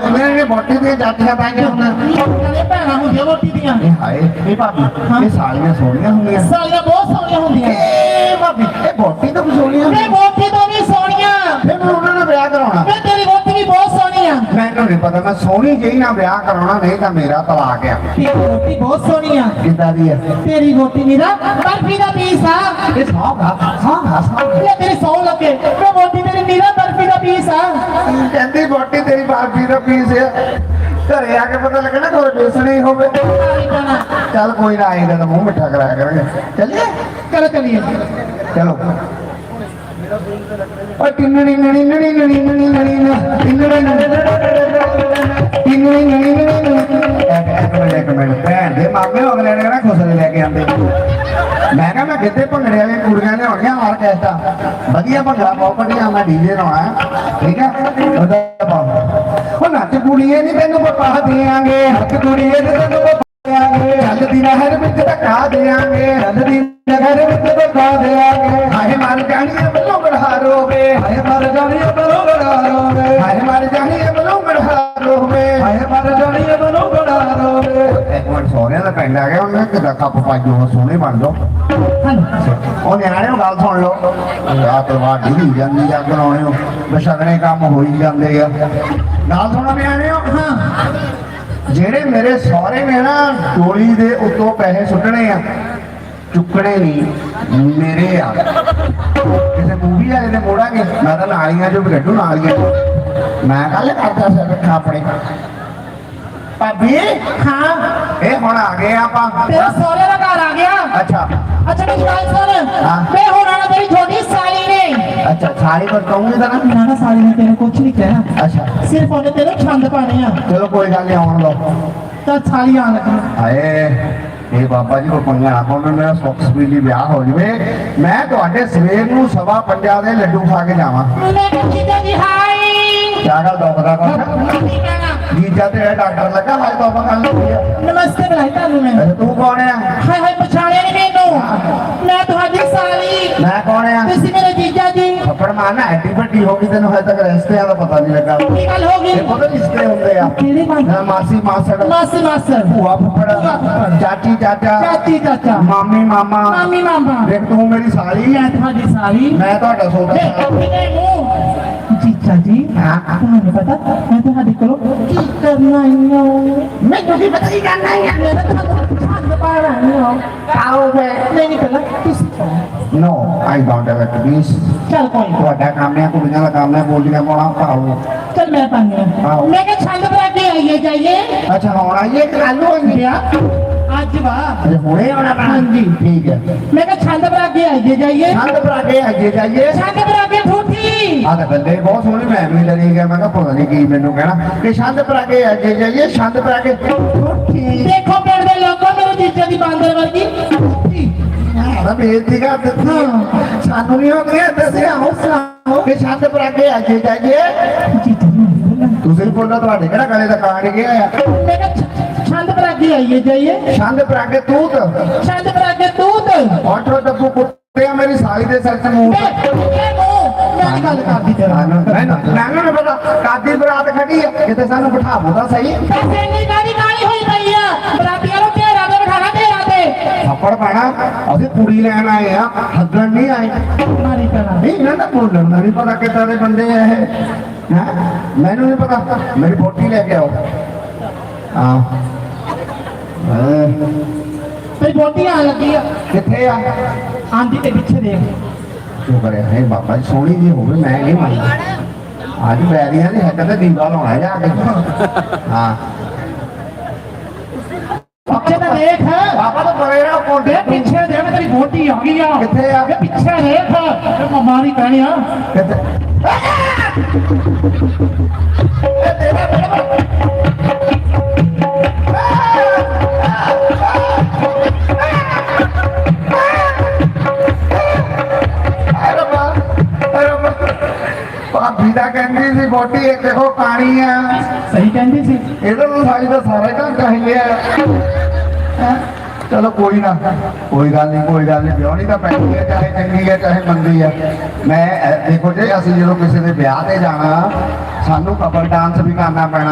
ਬੋਟੀ ਦੀਆਂ ਜਾਤੀਆਂ ਪਾਈਆਂ ਹੁੰਦੀਆਂ ਨਾਲੇ ਭੈਣਾਂ ਹੁੰਦੀਆਂ ਵੋਟੀ ਦੀਆਂ। ਇਹ ਹਾਏ ਇਹ ਭਾਬੀ ਇਹ ਸਾਲੀਆਂ ਸੋਹਣੀਆਂ ਹੁੰਦੀਆਂ। ਸਾਲੀਆਂ ਬਹੁਤ ਸੋਹਣੀਆਂ ਹੁੰਦੀਆਂ। ਇਹ ਭਾਬੀ ਇਹ ਬੋਟੀ ਤਾਂ ਸੋਹਣੀਆਂ ਵੇ ਵੋਟੀ ਤੋਂ ਵੀ ਸੋਹਣੀਆਂ ਫਿਰ ਮੈਂ ਉਹਨਾਂ ਨਾਲ ਵਿਆਹ ਕਰਾਉਣਾ ਵੇ ਤੇਰੀ ਵੋਟੀ ਵੀ ਬਹੁਤ ਸੋਹਣੀ ਆ ਮੈਨੂੰ ਨਹੀਂ ਪਤਾ ਮੈਂ ਸੋਹਣੀ ਜਿਹੀ ਨਾਲ ਵਿਆਹ ਕਰਾਉਣਾ ਨਹੀਂ ਤਾਂ ਮੇਰਾ ਤਲਾਕ ਆ ਤੇਰੀ ਵੋਟੀ ਬਹੁਤ ਸੋਹਣੀ ਆ। ਕਿੱਦਾਂ ਦੀ ਹੈ ਤੇਰੀ ਵੋਟੀ ਮੇਰਾ ਬਰਫੀ ਦਾ ਪੀਸ ਆ। ਇਹ ਸੌਂਗਾ ਸੌਂਗਾ ਸੌਂਗਾ ਤੇਰੀ ਸੌ ਲੱਗੇ ਵੇ ਵੋਟੀ ਤੇਰੀ ਬਰਫੀ ਦਾ ਪੀਸ ਆ। ਕਹਿੰਦੀ ਤੇਰੀ ਬਾਰਬੀ ਦਾ ਪੀਸ ਘਰੇ ਆ ਕੇ ਪਤਾ ਲੱਗਣਾ ਕੋਈ ਬੇਸਣੀ ਹੋਵੇ। ਚੱਲ ਕੋਈ ਨਾ ਆਏਗਾ ਤਾਂ ਮੂੰਹ ਮਿੱਠਾ ਕਰਾਇਆ ਕਰਾਂਗੇ। ਚੱਲੀਏ? ਚਲੋ ਚਲੀਏ। ਚਲੋ। ਟਿੰਨਣੀ ਨਣੀ ਨਣੀ ਨਣੀ ਨਣੀ ਨਣੀ ਨਾ ਟਿੰਨਣੀ ਨਣੀ ਟਿੰਨਣੀ ਨਣੀ ਨਣੀ। ਇੱਕ ਮਿੰਟ ਇੱਕ ਮਿੰਟ, ਭੈਣ ਦੇ ਮਾਮੇ ਹੋ ਅਗਲੇ ਨੇ ਕਿਹੜਾ ਖੁਸਰੇ ਲੈ ਕੇ ਆਂਦੇ ਮੈਂ ਕਿਹਾ ਮੈਂ ਕਿਤੇ ਭੰਗੜੇ ਵਾਲੇ ਕੁੜੀਆਂ ਲਿਆਉਣੀਆਂ ਆਰਕੈਸਟਰਾ ਵਧੀਆ ਭੰਗੜਾ ਬਹੁਤ ਵਧੀਆ ਮੈਂ ਡੀਜੇ ਲਾਉਣਾ ਠੀਕ ਹੈ? ਉਹਦਾ ਪਾਓ। ਉਹ ਨੱਚ ਕੁੜੀਏ ਨਹੀਂ ਤੈਨੂੰ ਪਪਾ ਦੇਾਂਗੇ ਨੱਚ ਕੁੜੀਏ ਨੀ ਤੈਨੂੰ ਪਪਾ ਦੇਾਂਗੇ ਚੱਲ ਦੀ ਨਹਿਰ ਵਿੱਚ ਧੱਕਾ ਦੇਾਂਗੇ ਚੱਲ ਦੀ ਮਿੰਟ ਪਿੰਡ ਆ ਗਿਆ ਉਹਨੇ ਕਿਦਾਂ ਕੱਪ ਪਾਜੋ ਸੋਹਣੇ ਬਣ ਜਾਓ। ਉਹ ਨਿਆਣੇ ਨੂੰ ਗੱਲ ਸੁਣ ਲਓ। ਆ ਤਲਵਾਰ ਢੀਲੀ ਜਾਂਦੀ ਆ, ਬਣਾਉਣੇ ਨੂੰ ਬਸ਼ਗਨੇ ਕੰਮ ਹੋਈ ਜਾਂਦੇ ਆ। ਗੱਲ ਸੁਣੋ ਨਿਆਣਿਓ ਹਾਂ। ਜਿਹੜੇ ਮੇਰੇ ਸਹੁਰੇ ਨੇ ਨਾ ਡੋਲੀ ਦੇ ਉੱਤੋਂ ਪੈਸੇ ਸੁੱਟਣੇ ਆ, ਚੁੱਕਣੇ ਨਹੀਂ ਮੇਰੇ ਆ। ਕਿਸੇ ਮੂਵੀ ਵਾਲੇ ਦੇ ਮੋੜਾਂਗੇ। ਮੈਂ ਤਾਂ ਨਾਲੀਆਂ ਚੋਂ ਵੀ ਕੱਢੂ ਨਾਲੀਆਂ। ਚੋਂ। ਮੈਂ ਕੱਲ ਕਰਦਾ ਸੀ ਆਪਣੇ। ਭਾਬੀ? ਹਾਂ। ਇਹ ਹੁਣ ਆ ਗਏ ਆਪਾਂ। ਤੇਰਾ ਸਹੁਰੇ ਦਾ ਘਰ ਆ ਗਿਆ। ਅੱਛਾ। ਅੱਛਾ ਮੇਰੀ ਗੱਲ ਸੁਣ। ਹਾਂ। ਵੇ ਹੁਣ ਆਣਾ ਤੇਰੀ ਛੋਟੀ ਸਾਲੀ ਨੇ। ਅੱਛਾ ਸਾਰੀ ਪਰ ਕਹੂੰਗੀ ਤਾਂ ਨਾ। ਨਾ ਨਾ ਸਾਲੀ ਨੇ ਤੈਨੂੰ ਕੁਝ ਨਹੀਂ ਕਹਿਣਾ ਅੱਛਾ। ਸਿਰਫ ਉਹਨੇ ਤੈਨੂੰ ਛੰਦ ਪਾਣੇ ਆ। ਚਲੋ ਕੋਈ ਗੱਲ ਨਹੀਂ ਆਉਣ ਲਓ ਤਾਂ ਸਾਲੀ ਆਣ ਲੱਗੀ। ਹਾਏ ਇਹ ਬਾਬਾ ਜੀ ਕੋ ਪੰਗਾ ਨਾ ਪਾਉਣਾ ਮੇਰਾ ਸੁੱਖ ਸਪੀਲੀ ਵਿਆਹ ਹੋ ਜਵੇ। ਮੈਂ ਤੁਹਾਡੇ ਸਵੇਰ ਨੂੰ ਸਵਾ ਪੰਜਾ ਦੇ ਲੱਡੂ ਖਾ ਕੇ ਜਾਵਾਂ। ਮੈਂ ਕਿਹਾ ਜੀ ਜੀ ਹਾਈ ਕਿਆ ਗੱਲ ਦੁਖਦਾ ਕੁਛ ਕੀ ਕਹਿਣਾ ਜੀਜਾ ਤੇ ਇਹ ਡਾਕਟਰ ਲੱਗਾ ਹਾਏ ਬਾਬਾ ਗੱਲ ਹੋਈ ਆ ਨਮਸਤੇ ਬੁਲਾਈ ਤੁਹਾਨੂੰ ਮੈਂ ਅੱਛਾ, ਤੂੰ ਕੌਣ ਆ ਹਾਏ ਹਾਏ ਪਛਾਣਿਆ ਨਹੀਂ ਮੈਨੂੰ ਮੈਂ ਤੁਹਾਡੀ ਸਾਲੀ ਮੈਂ ਕੌਣ ਆ ਤੁਸੀਂ ਮੇਰੇ ਜੀਜਾ ਜੀ ਥੱਪੜ ਮਾਰਨਾ ਐਡੀ ਵੱਡੀ ਹੋ ਗਈ ਤੈਨੂੰ ਹਜੇ ਤੱਕ ਰਿਸ਼ਤਿਆਂ ਦਾ ਪਤਾ ਨਹੀਂ ਲੱਗਾ ਕੀ ਗੱਲ ਹੋ ਗਈ ਇਹ ਪਤਾ ਰਿਸ਼ਤੇ ਹੁੰਦੇ ਆ ਕਿਹੜੇ ਮਾਂ ਨਾ ਮਾਸੀ ਮਾਸੜ ਮਾਸੀ ਮਾਸਰ ਭੂਆ ਫੁੱਫੜ ਚਾਚੀ ਚਾਚਾ ਚਾਚੀ ਚਾਚਾ ਮਾਮੀ ਮਾਮਾ ਮਾਮੀ ਮਾਮਾ ਦੇਖ ਤੂੰ ਮੇਰੀ ਸਾਲੀ ਆ ਮੈਂ ਤੁਹਾਡੀ ਸਾਲੀ ਮੈਂ ਤੁਹਾਡਾ ਸੋਦਾ ਵੇ ਆਪਣੇ ਮੂੰਹ ਜੀਜਾ ਜੀ ਹਾਂ ਤੁਹਾਨੂੰ ਪਤਾ ਮੈਂ ਤੁਹਾਡੇ ਕੋਲੋਂ ਕੀ ਕਰਨਾ ਹੈ ਮੈਨੂੰ ਕੀ ਪਤਾ ਕੀ ਕਰਨਾ ਹੈ ਮੈਂ ਤਾਂ ਤੁਹਾਨੂੰ ਛੰਦ ਪਾਣਾ ਹੈ ਆਓ ਵੇ ਨਹੀਂ ਨਹੀਂ ਪਹਿਲਾਂ ਤੁਸੀਂ ਪਾਓ। No I don't have it please ਚੱਲ ਕੋਈ ਨੀ। ਤੁਹਾਡਾ ਕੰਮ ਹੈ ਕੁੜੀਆਂ ਦਾ ਕੰਮ ਹੈ ਬੋਲੀਆਂ ਪਾਉਣਾ ਪਾਓ ਚੱਲ ਮੈਂ ਪਾਣੀ ਆਹੋ। ਮੈਂ ਕਿ ਛੰਦ ਬਣਾ ਕੇ ਆਈਏ ਜਾਈਏ ਅੱਛਾ ਹੁਣ ਆਈਏ ਕੱਲ ਨੂੰ ਆਈਏ ਵਿਆਹ ਅੱਜ ਵਾ ਠੂਠੀ ਆ ਤਾਂ ਬੰਦੇ ਬਹੁਤ ਸੋਹਣੇ ਮੈਂ ਵੀ ਡਰੀ ਗਿਆ ਮੈਂ ਕਿਹਾ ਪਤਾ ਨਹੀਂ ਕੀ ਮੈਨੂੰ ਕਹਿਣਾ। ਕਿ ਛੰਦ ਭਰਾ ਕੇ ਆਈਏ ਜਾਈਏ ਛੰਦ ਭਰਾ ਕੇ। ਦੇਖੋ ਪਿੰਡ ਦੇ ਲੋਕੋ ਮੇਰੇ ਜੀਜੇ ਦੀ ਬਾਂਦਰ ਵਰਗੀ। ਆ ਬੇਇੱਜ਼ਤੀ ਕਰ ਦਿੱਤੀ। ਸਾਨੂੰ ਨਹੀਂ ਹੋ ਗਿਆ ਦੱਸਿਆ। ਹੌਸਲਾ ਕਿ ਛੰਦ ਭਰਾ ਕੇ ਆਈਏ ਜਾਈਏ ਜੀ ਬੋਲਣਾ। ਤੁਸੀਂ ਬੋਲੋ ਤੁਹਾਡੇ ਕਿਹੜਾ ਗਲੇ ਦਾ ਕਾਂਡ ਗਿਆ ਆ? ਮੈਂ ਕਿ ਛੰਦ ਆਈਏ ਜਾਈਏ। ਛੰਦ ਕੇ ਤੂਤ। ਛੰਦ ਕੇ ਤੂਤ। ਆਟੋ ਡੱਬੂ ਕੁੱਤਿਆ ਮੇਰੀ ਸਾਲੀ ਦੇ ਸਿਰ ਇਹ ਮੂੰਹ। ਕਿਤੇ ਸਾਨੂੰ ਬਿਠਾਵੋ ਤਾਂ ਸਹੀ। ਪੈਸੇ ਨਹੀਂ ਗਾੜੀ ਗਾੜੀ ਹੋਈ ਪਈ ਆ। ਬਰਾਤੀਆਂ ਨੂੰ ਤੇਰਾ ਦੇ ਬਿਠਾਣਾ ਤੇਰਾ ਤੇ। ਥੱਪੜ ਪੈਣਾ। ਅਸੀਂ ਕੁੜੀ ਲੈਣ ਆਏ ਆ। ਹੱਗਣ ਨਹੀਂ ਆਏ। ਮਾਰੀ ਪੈਣਾ ਨਹੀਂ ਇਹਨਾਂ ਦਾ ਬੋਲਣ ਦਾ ਨਹੀਂ ਪਤਾ ਕਿੱਦਾਂ ਦੇ ਬੰਦੇ ਆ ਇਹ। ਹੈਂ? ਮੈਨੂੰ ਨਹੀਂ ਪਤਾ। ਮੇਰੀ ਫੋਟੀ ਲੈ ਕੇ ਆਓ। ਹਾਂ। ਹਾਂ। ਤੇ ਬੋਟੀ ਆ ਲੱਗੀ ਆ। ਕਿੱਥੇ ਆ? ਆਂਦੀ ਤੇ ਪਿੱਛੇ ਦੇਖ। ਕਿਉਂ ਕਰਿਆ? ਹੈ ਬਾਬਾ ਜੀ ਸੋਹਣੀ ਜੀ ਹੋਵੇ ਮੈਂ ਨਹੀਂ ਮੰਨਦਾ। ਅੱਜ ਬੈਰੀਆਂ ਦੇ ਹੱਕ ਤੇ ਦੀਵਾ ਲਾਉਣਾ ਜਾ ਕੇ ਹਾਂ ਪਿੱਛੇ ਤਾਂ ਦੇਖ ਬਾਬਾ ਤਾਂ ਨਾ ਕੋਡੇ ਇਹ ਪਿੱਛੇ ਦੇਖ ਤੇਰੀ ਬੋਟੀ ਆ ਗਈ ਆ ਕਿੱਥੇ ਆ ਇਹ ਪਿੱਛੇ ਦੇਖ ਤੇ ਮਾਰੀ ਪੈਣੀ ਆ ਕਿੱਥੇ ਅਰੇ ਭਾਬੀ ਦਾ ਕਹਿੰਦੀ ਸੀ ਬੋਟੀ ਇਹ ਦੇਖੋ ਪਾਣੀ ਆ। ਸਹੀ ਕਹਿੰਦੀ ਸੀ? ਇਹਦਾ ਨੂੰ ਸਾਰੀ ਦਾ ਸਾਰਾ ਘਰ ਚਾਹੀਏ ਹੈਂ? ਚਲੋ ਕੋਈ ਨਾ ਕੋਈ ਗੱਲ ਨਹੀਂ ਕੋਈ ਗੱਲ ਨਹੀਂ ਵਿਆਹਣੀ ਤਾਂ ਪੈਣੀ ਹੈ ਚਾਹੇ ਚੰਗੀ ਹੈ ਚਾਹੇ ਮੰਦੀ ਹੈ ਮੈਂ ਦੇਖੋ ਜੀ ਅਸੀਂ ਜਦੋਂ ਕਿਸੇ ਦੇ ਵਿਆਹ ਤੇ ਜਾਣਾ ਸਾਨੂੰ ਕਬਰ ਡਾਂਸ ਵੀ ਕਰਨਾ ਪੈਣਾ।